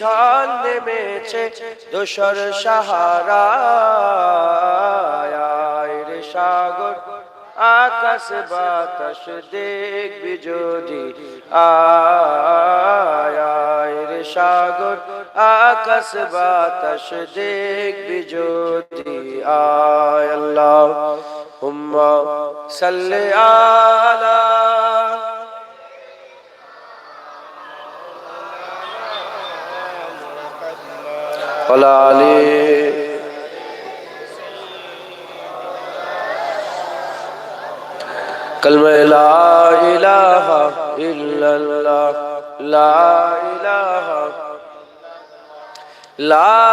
ঢল নেমেছে দোসর সাহারা সাগর। আকাশ বাতাস দেখবি যদি আয় সাগর। আকাশ বাতাস দেখবি যদি আল্লাহ। হুম্মা সাল্লি আলা ওয়ালা আলি কলমে লা ইলাহা ইল্লাল্লাহ লা ইলাহা লা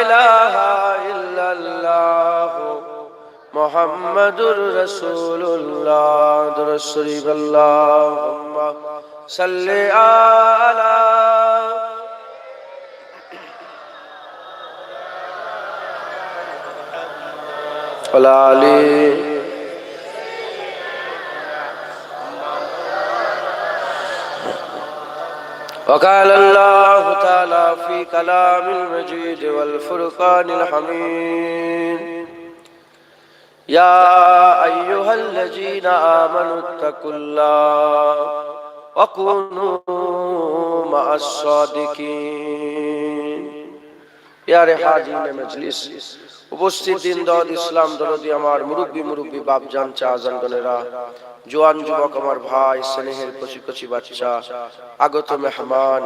ইলাহা ইল্লাল্লাহ মুহাম্মাদুর রাসূলুল্লাহ দুরূদ শরীফ আল্লাহুম্মা সাল্লি আলা ওয়ালা আলি وقال الله تعالى في كلام المجيد والفرقان الحميد يا أيها الذين آمنوا اتقوا الله وكونوا مع الصادقين. يا رحاجين مجلس. উপস্থিত দিন দল ইসলাম দরদি আমার মুরব্বী মুরব্বী বাপ জান চা জোয়ান যুবক আমার ভাই, স্নেহের কচি কচি বাচ্চা, আগত মেহমান।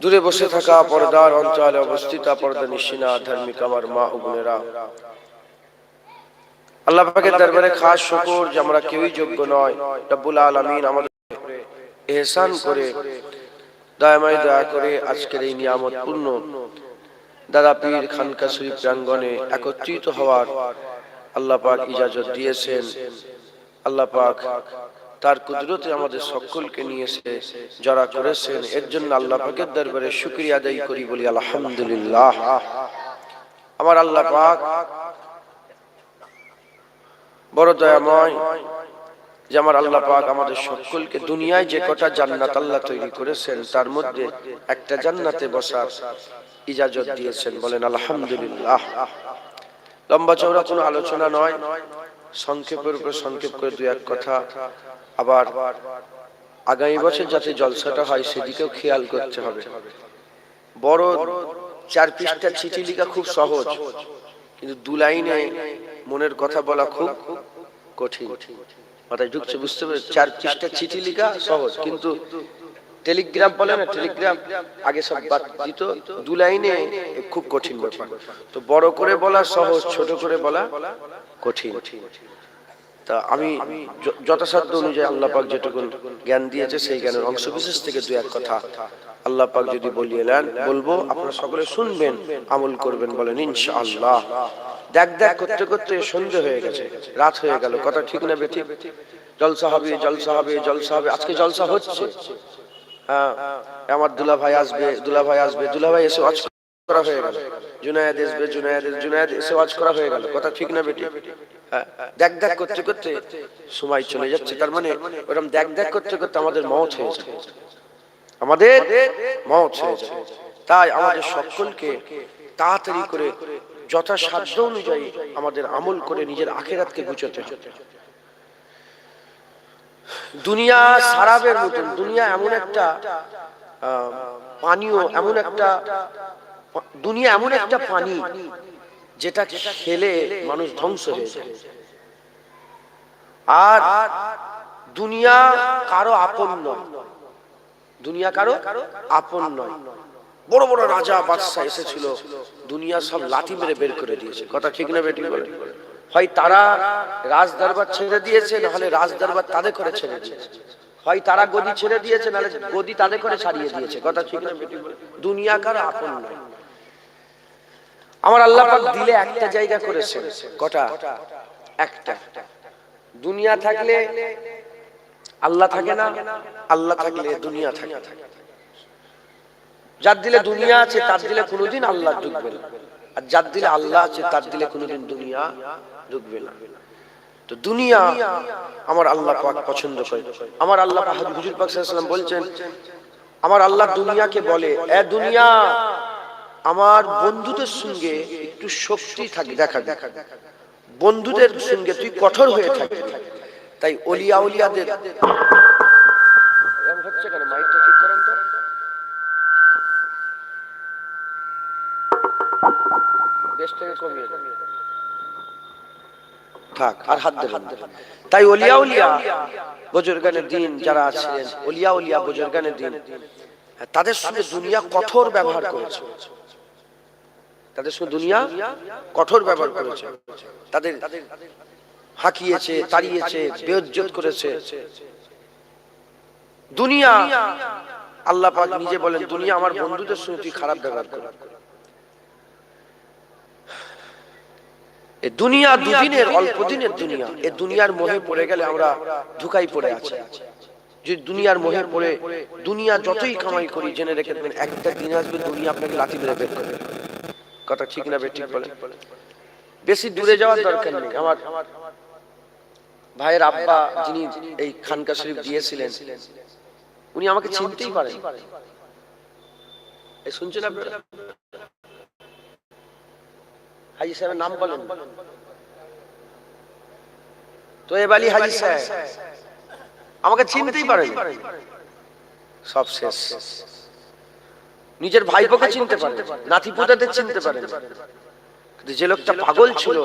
দূরে বসে থাকা পর্দার অঞ্চলে অবস্থিত পর্দা নিশিনা ধার্মিক আমার মা ও বোনেরা। আল্লাহ পাকের দরবারে খাস শুকর যে আমরা কেউই যোগ্য নয়, রব্বুল আলামিন আমাদের এহসান করে দয়াময় দয়া করে আজকের এই নিয়ামত পূর্ণ দাদা পীর খানকা শরীফ প্রাঙ্গনে একত্রিত হওয়ার আল্লাহ পাক ইজাজত দিয়েছেন। আল্লাহ পাক তার কুদরতে আমাদের সকলকে নিয়েছে, যারা করেছেন। এর জন্য আল্লাহ পাকের দরবারে শুকরিয়া আদায় করি বলি, আলহামদুলিল্লাহ। আমার আল্লাহ পাক বড় দয়াময় যে আমার আল্লাহ পাক আমাদের সকলকে দুনিয়ায় যে কটা জান্নাত আল্লাহ তৈরি করেছেন, তার মধ্যে একটা জান্নাতে বসার ইজাজত দিয়েছেন। বলেন, আলহামদুলিল্লাহ। লম্বা চৌড়া কোনো আলোচনা নয়, সংক্ষেপের উপর সংক্ষেপ করে দু এক কথা। আবার আগামী বছর যাতে জলসাটা হয়, সেদিকেও খেয়াল করতে হবে। বড় চার পৃষ্ঠা চিঠি লিখা খুব সহজ, কিন্তু দু লাইনে মনের কথা বলা খুব কঠিন। মাথায় ঢুকছে বুঝতে পেরে চার পৃষ্ঠা চিঠি লেখা সহজ কিন্তু টেলিগ্রাম বলে না টেলিগ্রাম আগে সব বাদ দিত দু লাইনে খুব কঠিন কঠিন তো বড় করে বলা সহজ ছোট করে বলা কঠিন। তা আমি যথাসাধ্য অনুযায়ী আল্লাহ পাক যেটুকু জ্ঞান দিয়েছে, সেই জ্ঞানের অংশ বিশেষ থেকে দু এক কথা আল্লাহ পাক যদি বলিয়ে নেন, বলব, আপনারা সকলে শুনবেন, আমল করবেন বলেন, ইনশাআল্লাহ। দেখ দেখ, করতে করতে সন্ধে হয়ে গেছে, রাত হয়ে গেল, কথা ঠিক না বেঠি জলসা হবে জলসা হবে জলসা হবে, আজকে জলসা হচ্ছে। হ্যাঁ আমার দুলা ভাই আসবে দুলা ভাই আসবে দুলা ভাই এসে ওয়াজ করা হয়ে গেল। জুনায়েদ আসবে, জুনায়েদ জুনায়েদ এসে ওয়াজ করা হয়ে গেল, কথা ঠিক না বেটি দেখ দেখ করতে করতে সময় চলে যাচ্ছে। তার মানে ওরকম দেখ দেখ করতে করতে আমাদের মত হয়ে যাবে আমাদের মত হয়ে যাবে তাই আমাদের সকলকে তাড়াতাড়ি করে যথাসাধ্য অনুযায়ী আমাদের আমল করে নিজের আখেরাতকে গুছোতে হবে। দুনিয়া সারাবের মতন, দুনিয়া এমন একটা পানীয়, এমন একটা, দুনিয়া এমন একটা পানি যেটা খেলে মানুষ ধ্বংস হয়ে যায়। আর দুনিয়া কারও আপন নয়। দুনিয়া কারও আপন নয়। বড় বড় রাজা বাদশাহ এসেছিল। দুনিয়া সব লাঠি মেরে বের করে দিয়েছে। কথা ঠিক না বেটি বলে? হয় তারা রাজ দরবার ছেড়ে দিয়েছে নাহলে রাজ দরবার তাদের করে ছেড়ে দিয়েছে। হয় তারা গদি ছেড়ে দিয়েছে নাহলে গদি তাদের করে ছাড়িয়ে দিয়েছে। কথা ঠিক না বেটি বলে। দুনিয়া কারও আপন নয়। আমার আল্লাহ দিলে একটা জায়গা করেছে কটা? একটা। দুনিয়া থাকলে আল্লাহ থাকে না, আল্লাহ থাকলে দুনিয়া থাকে। যার দিলে দুনিয়া আছে, তার দিলে কোনোদিন আল্লাহ ঢুকবে না। আর যার দিলে আল্লাহ আছে, তার দিলে কোনোদিন দুনিয়া ঢুকবে না। তো দুনিয়া আমার আল্লাহ পাক পছন্দ করে। আমার আল্লাহ হুজুর পাক সাল্লাল্লাহু আলাইহি বলছেন, আমার আল্লাহ দুনিয়াকে বলে, এ দুনিয়া আমার বন্ধুদের সঙ্গে একটু শক্তি থাকে, দেখা দেখা বন্ধুদের সঙ্গে তুই কঠোর হয়ে থাকবি তাই অলিয়া উলিয়াদের হচ্ছে কেন? মাইকটা ঠিক করেন তো। থেকে কমিয়ে। থাক, আর হাত। তাই অলিয়া উলিয়া বুজুর্গানের দিন যারা আছেন, অলিয়া উলিয়া বুজুর্গানের দিন, তাদের সঙ্গে দুনিয়া কঠোর ব্যবহার করেছে। তাদের সঙ্গে দুনিয়া কঠোর ব্যবহার করেছে। তাদের হাঁকিয়েছে, তাড়িয়েছে, বেজ্জত করেছে। দুনিয়া, আল্লাহ পাক নিজে বলেন, দুনিয়া আমার বন্ধুদের সঙ্গে তুই খারাপ ব্যবহার কর। দুনিয়া দুদিনের, অল্প দিনের দুনিয়া। এ দুনিয়ার মোহে পড়ে গেলে আমরা ধুকাই পড়ে আছি। যদি দুনিয়ার মোহে পড়ে, দুনিয়া যতই কামাই করি, জেনে রেখে দেবেন, একটা দিন আসবে দুনিয়া আপনাকে লাঠি মেরে বের করবে। কথা ঠিক না ঠিক বলে বেশি দূরে যাওয়ার দরকার নেই। আমার ভাইয়ের আব্বা যিনি এই খানকা শরীফ দিয়েছিলেন, উনি আমাকে চিনতেই পারেন। শুনছেন হাজি সাহেবের নাম বলেন। তো এবালি হাজি সাহেব। আমাকে চিনতেই পারেন। সব শেষ। নিজের ভাইপোকে চিনতে পারেন। নাতি পোতাদের চিনতে কিন্তু যে লোকটা পাগল ছিল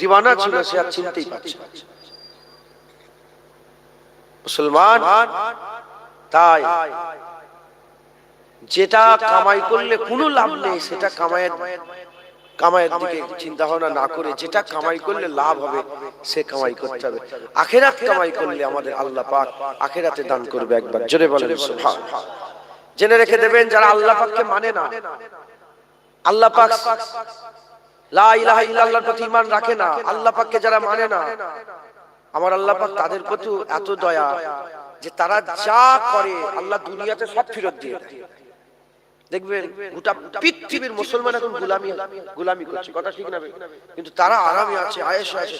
দিওয়ানা ছিল সে আর চিনতেই পারছে মুসলমান তাই যেটা কামাই করলে কোনো লাভ নেই সেটা কামায়ের কামাইয়ের দিকে চিন্তা ভাবনা না করে যেটা কামাই করলে লাভ হবে সে কামাই করতে হবে। আখেরাত কামাই করলে আমাদের আল্লাহ পাক আখেরাতে দান করবে একবার। জোরে বলেন সুবহান। জেনে রেখে দেবেন যারা আল্লাহ পাককে মানে না। আল্লাহ পাক প্রতি রাখে না। যারা মানে না, আমার আল্লাহ পাক তাদের এত দয়া যে তারা যা করে আল্লাহ দুনিয়াতে সব ফেরত দিয়ে দেখবেন গোটা পৃথিবীর মুসলমান এখন গোলামি কিন্তু তারা আরামে আছে, আয়েশ আছে।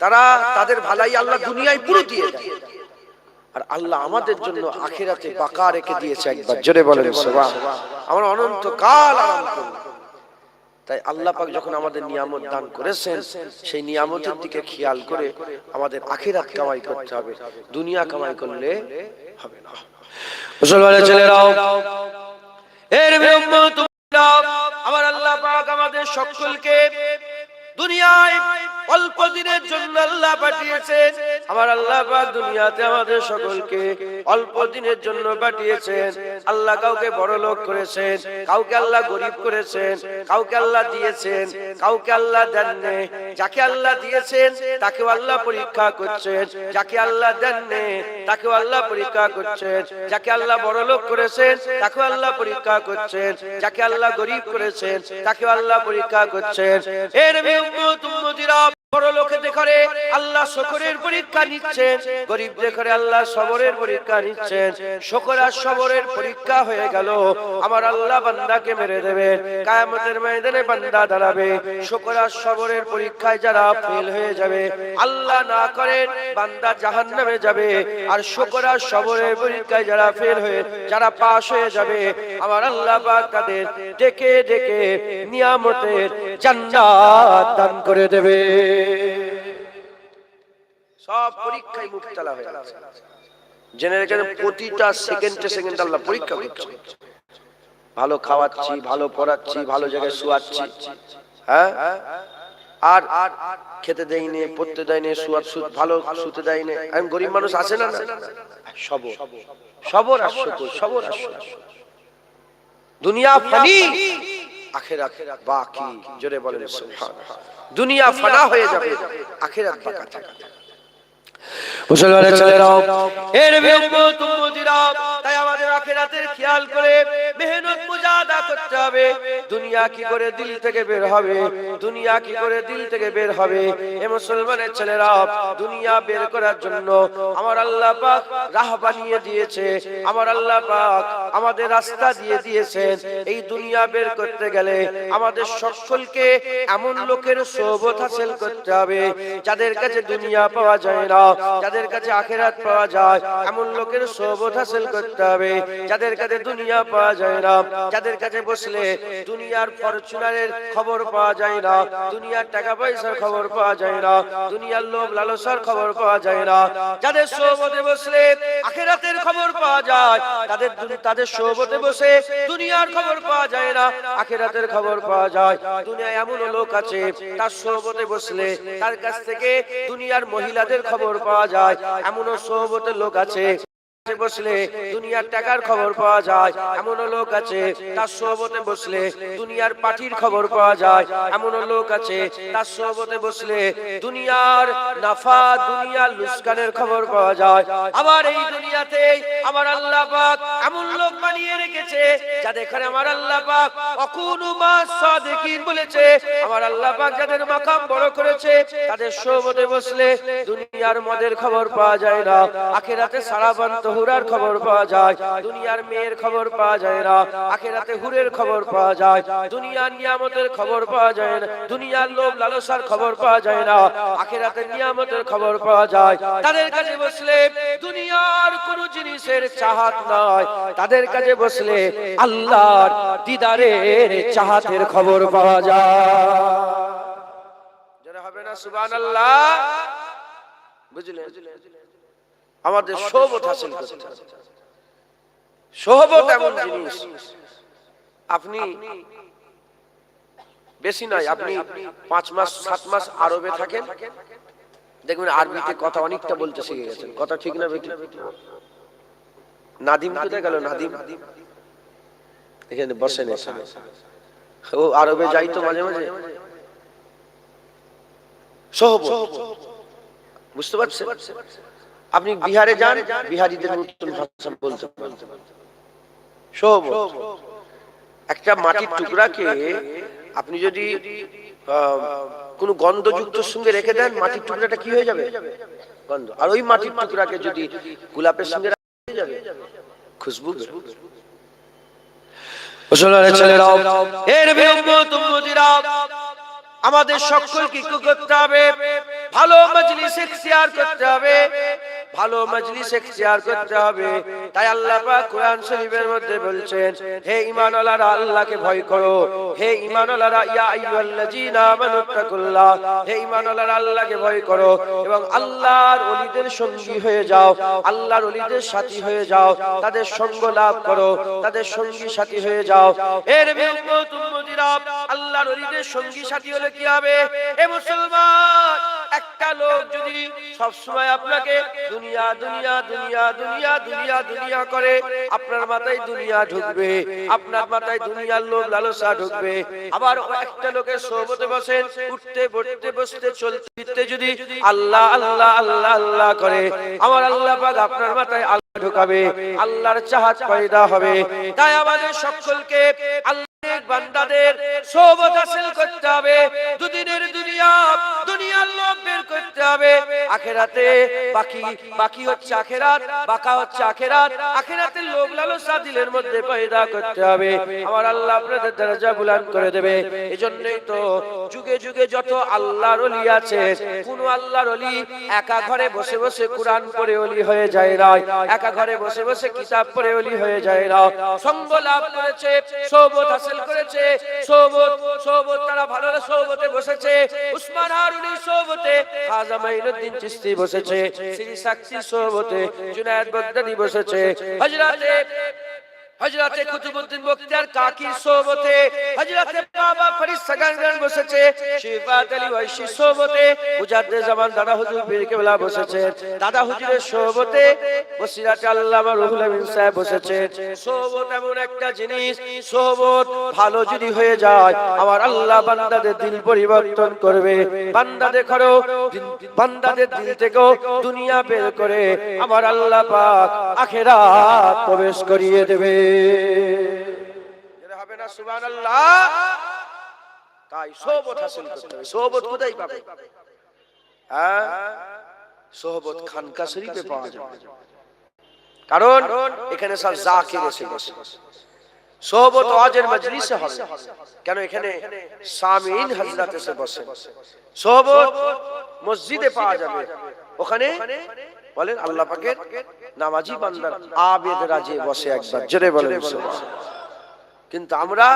তারা তাদের ভালাই আল্লাহ দুনিয়ায় পুরো দেয়। আর আল্লাহ আমাদের জন্য আখিরাতে বাঁকা রেখে দিয়েছে একবার। জোরে বলেন আমরা অনন্ত কাল আরাম তাই আল্লাহ পাক যখন আমাদের নিয়ামত দান করেছেন সেই নিয়ামতের দিকে খেয়াল করে আমাদের আখিরাত কামাই করতে হবে। দুনিয়া কামাই করলে হবে না। মুসলমানের ছেলেরাও এর আমার আল্লাহ পাক আমাদের সকলকে দুনিয়ায় অল্প দিনের জন্য আল্লাহ পাঠিয়েছেন। আমার আল্লাহ দুনিয়াতে আমাদের সকলকে অল্প দিনের জন্য পাঠিয়েছেন। আল্লাহ কাউকে বড় লোক করেছেন, কাউকে আল্লাহ গরিব করেছেন, কাউকে আল্লাহ দিয়েছেন, কাউকে আল্লাহ দেননি যাকে আল্লাহ দিয়েছেন, তাকেও আল্লাহ পরীক্ষা করছেন। যাকে আল্লাহ দেননি তাকেও আল্লাহ পরীক্ষা করছেন। যাকে আল্লাহ বড় লোক করেছেন, তাকেও আল্লাহ পরীক্ষা করছেন। যাকে আল্লাহ গরিব করেছেন, তাকেও আল্লাহ পরীক্ষা করছেন। এর উম্মত, উম্মতিরা বড় করে আল্লাহ শকরের পরীক্ষা নিচ্ছেন আল্লাহ সবরের পরীক্ষা নিচ্ছেন। শকর আর সবরের পরীক্ষা হয়ে গেল। আমার আল্লাহ বান্দাকে মেরে কায়ামতের ময়দানে বান্দা দাঁড়াবে। শকর আর সবরের পরীক্ষায় যারা ফেল হয়ে যাবে, আল্লাহ না করেন, বান্দা যাবে। আর শকর আর সবরের পরীক্ষায় যারা ফেল হয়ে, যারা পাশ হয়ে যাবে, আমার আল্লাহ পাক তাদের ডেকে ডেকে নিয়ামতের জান্নাত দান করে দেবে। সব পরীক্ষায় মুক্তালা হয়ে আছে জেনে রেখে প্রতিটা সেকেন্ডে সেকেন্ড আল্লাহ পরীক্ষা করছে। ভালো খাওয়াচ্ছি ভালো পড়াচ্ছি ভালো জায়গায় শুয়াচ্ছি। হ্যাঁ? আর খেতে দেয়নি পড়তে দেয়নি শুয়ার সুদ ভালো শুতে দেয়নি। আমি গরিব মানুষ আছে না? না? সবর। সবর আর সবর আর দুনিয়া ফানি। আখেরাত বাকি জোরে বলেন সুবহানাল্লাহ। দুনিয়া ফানা হয়ে যাবে আখেরাত বাকি থাকবে। মুসলমানের ছেলেরাও এর উম্মত উম্মতিরা তাই আমাদের আখেরাতের খেয়াল করে মেহনত মুজা আদা করতে হবে। দুনিয়া কি করে দিল থেকে বের হবে? দুনিয়া কি করে দিল থেকে বের হবে? এ মুসলমানের ছেলেরা, দুনিয়া বের করার জন্য আমার আল্লাহ পাক রাহ বানিয়ে দিয়েছে। আমার আল্লাহ পাক আমাদের রাস্তা দিয়ে দিয়েছেন। এই দুনিয়া বের করতে গেলে আমাদের সকলকে এমন লোকের সোবত হাসিল করতে হবে, যাদের কাছে দুনিয়া পাওয়া যায় না, যাদের কাছে আখেরাত পাওয়া যায়। এমন লোকের সোবত হাসিল করতে হবে, যাদের কাছে দুনিয়া পাওয়া যায় না, যাদের কাছে বসলে দুনিয়ার ফরচুনারের খবর পাওয়া যায় না, দুনিয়ার টাকা পয়সার খবর পাওয়া যায় না, দুনিয়ার লোভ লালসার খবর পাওয়া যায় না। যাদের সোবতে বসলে আখেরাতের খবর পাওয়া যায়, তাদের তাদের সোবতে বসে দুনিয়ার খবর পাওয়া যায় না, আখেরাতের খবর পাওয়া যায়। দুনিয়ায় এমন লোক আছে, তার সোবতে বসলে তার কাছ থেকে দুনিয়ার মহিলাদের খবর পাওয়া যায়, এমনও সোবতে লোক আছে। বসলে দুনিয়ার টাকার খবর পাওয়া যায়। এমন লোক আছে, তার সোহবতে বসলে দুনিয়ার পাঠির খবর পাওয়া যায়। এমন লোক আছে, তার সোহবতে বসলে দুনিয়ার নাফা, দুনিয়ার লুস্কানের খবর পাওয়া যায়। আবার এই দুনিয়াতে আমার আল্লাহ পাক এমন লোক বানিয়ে রেখেছে আমার আল্লাহ পাক বলেছে। আমার আল্লাহ পাক যাদের মাকাম বড় করেছে, তাদের সোহবতে বসলে দুনিয়ার মদের খবর পাওয়া যায় না। আখেরাতে সারা সারাবান তহুরার খবর পাওয়া যায়, দুনিয়ার মেয়ের খবর পাওয়া যায় না, আখেরাতে হুরের খবর পাওয়া যায়, দুনিয়ার নিয়ামতের খবর পাওয়া যায় না, দুনিয়ার লোভ লালসার খবর পাওয়া যায় না, আখেরাতে নিয়ামতের খবর পাওয়া যায়। তাদের কাছে বসলে দুনিয়ার কোন জিনিসের চাহাত নয় তাদের কাছে বসলে আল্লাহর দিদারের চাহাতের খবর পাওয়া যায়। যারা হবে না, সুবহানাল্লাহ, বুঝলেন? আমাদের সোহবত হাসিল করতে হবে। সোহবত এমন জিনিস। আপনি বেশি নয় আপনি পাঁচ মাস সাত মাস আরবে থাকেন। দেখবেন আরবিতে কথা অনেকটা বলতে শিখে গেছেন। কথা ঠিক না বেটি নাদিম কোথায় গেল? নাদিম? এখানে বসেন ও আরবে যাই তো মাঝে মাঝে। সোহবত বুঝতে পারছেন? আপনি বিহারে যান বিহারিদের নতুন ভাষা বলতে একটা মাটির টুকরাকে আপনি যদি কোনো গন্ধযুক্ত সঙ্গে রেখে দেন মাটির টুকরাটা কি হয়ে যাবে? গন্ধ। আর ওই মাটির টুকরাকে যদি গোলাপের সঙ্গে রাখা যাবে খুশবু আমাদের সকলকে কি করতে হবে? ভালো মজলিস ইখতিয়ার করতে হবে। ভালো মজলিস করতে হবে। তাই আল্লাহ পাক কোরআন শরীফের মধ্যে বলছেন, হে ঈমানওয়ালারা, আল্লাহকে ভয় করো। হে ঈমানওয়ালারা, ইয়া আইয়ুহাল্লাযীনা হে ঈমানওয়ালারা, আল্লাহকে ভয় করো এবং আল্লাহর ওলিদের সঙ্গী হয়ে যাও। আল্লাহর ওলিদের সাথী হয়ে যাও। তাদের সঙ্গ লাভ করো। তাদের সঙ্গী সাথী হয়ে যাও। এর বিউম্মত উম্মতিরা, আল্লাহর ওলিদের সঙ্গী সাথী হলে কি হবে? এ মুসলমান লোক যদি সব সময় আপনাকে দুনিয়া দুনিয়া দুনিয়া দুনিয়া দুনিয়া দুনিয়া করে আপনার মাথায় দুনিয়া ঢুকবে, আপনার মাথায় দুনিয়ার লোভ লালসা ঢুকবে। আবার একটা লোকের সোহবতে বসেন, উঠতে, বসতে বসতে, চলতে, ফিরতে যদি আল্লাহ আল্লাহ আল্লাহ আল্লাহ করে, আমার আল্লাহ পাক আপনার মাথায় আল্লাহ ঢুকাবে, আল্লাহর চাহাত পয়দা হবে। তাই আমাদের সকলকে আল্লাহ বান্দাদের সোহবত আখেরাতে, বাকি বাকি হচ্ছে আখেরাত, বাকা হচ্ছে আখেরাত। আখেরাতের লোভ লালসা দিলের মধ্যে পয়দা করতে হবে। আমার আল্লাহ আপনাদের দরজা বুলান করে দেবে। এজন্যই তো যুগে যুগে যত আল্লাহর ওলি আছে, কোন আল্লাহর ওলি একা ঘরে বসে বসে কোরআন পড়ে ওলি হয়ে যায় না। একা ঘরে বসে বসে কিতাব পড়ে ওলি হয়ে যায় না। সঙ্গ লাভ করেছে, সৌবত হাসিল করেছে, সৌবত সৌবত তারা ভালো সৌবতে বসেছে। উসমান হারুনি সৌবতে খাজা মাইনুদ্দিন চিস্তি বসেছে শ্রী সাক্ষী সৌবতে জুনায়েদ বাগদাদি বসেছে। হযরতে হযরতে কুতুবউদ্দিন বখতিয়ার কাকির সোহবতে হযরতে বাবা ফরিদ সাগানগান বসেছে শিফাত আলী ওয়াইশি সোহবতে মুজাদ্দে জামান দাদা হুজুর পীর কেবলা বসেছে দাদা হুজুরের সোহবতে বসিরাতে আল্লামা রুহুল আমিন সাহেব বসেছে সোহবত এমন একটা জিনিস সোহবত ভালো যদি হয়ে যায় আমার আল্লাহ বান্দাদের দিল পরিবর্তন করবে। বান্দা দেখো বান্দাদের দিল থেকেও দুনিয়া বের করে আমার আল্লাহ পাক আখেরাত প্রবেশ করিয়ে দেবে। হ্যাঁ? কারণ এখানে সব জাকির এসে বসে। সোহবত ওয়াজের মজলিসে হবে। কেন? এখানে সামিন হযরত এসে বসে। সোহবত মসজিদে পাওয়া যাবে। ওখানে বলেন আল্লাহ পাকের নামাজি বান্দার আবেদরা যে বসে একবার জোরে বলেন কিন্তু আমরা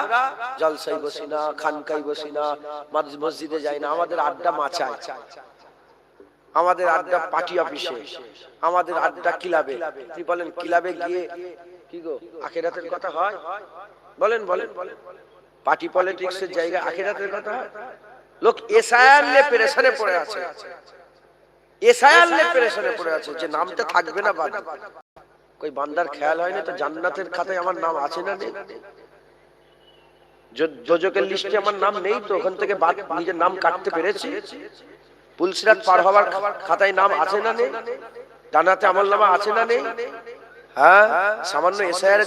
জলসাই বসি না খানকাই বসি না মসজিদে যাই না আমাদের আড্ডা মাচায়। আমাদের আড্ডা পার্টি অফিসে। আমাদের আড্ডা ক্লাবে। কি বলেন ক্লাবে গিয়ে কি গো আখেরাতের কথা হয়? বলেন বলেন। পার্টি পলিটিক্সের জায়গায় আখেরাতের কথা লোক এসআইআর পেরেশানে পড়ে আছে। এসআইআর পেরেশানে পড়ে আছে যে নামটা থাকবে না বাদ কই বান্দার খেয়াল হয় না তো জান্নাতের খাতায় আমার নাম আছে না নেই? যোজকের লিস্টে আমার নাম নেই তো? ওখান থেকে বাদ নিজের নাম কাটতে পেরেছি? পুলসিরাত পার হওয়ার খাতায় নাম আছে না নেই? ডানাতে আমল নামা আছে না নেই? হ্যাঁ সামান্য এসআইআর